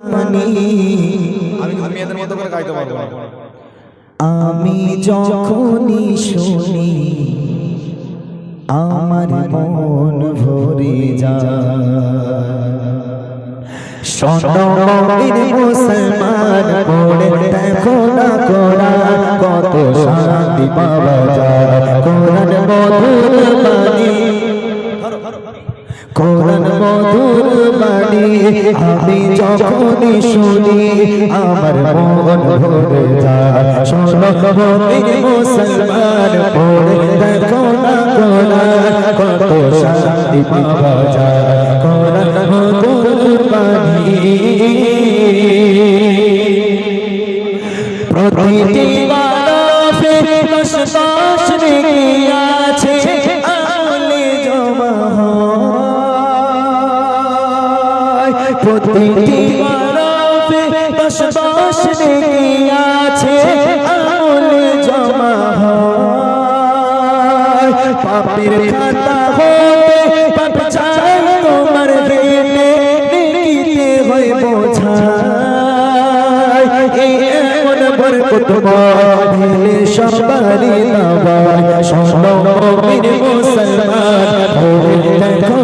মানি আমি যখনই শুনি আমার মন ভরে যায়। মুসলমান পড়ে দেখো না কোরআন কত শান্তি পাওয়া যায়। কোরআন মধুর বাণী আমি যখনই শুনি, আমার মন ভরে যায়। দেখো না শান্তি পাওয়া যায়। মধুর বাণী। প্রতিটি প্রতিটি মানবে নেকি আছে আমলে জমা হয়। পাপের খাতা হতে পাপ চাই তোমার হেটে নেকিতে হয় বোঝায়। এই এমন বরকত দিলে সবারই নাবায় শোনো মুসলমান ভোরে দেখো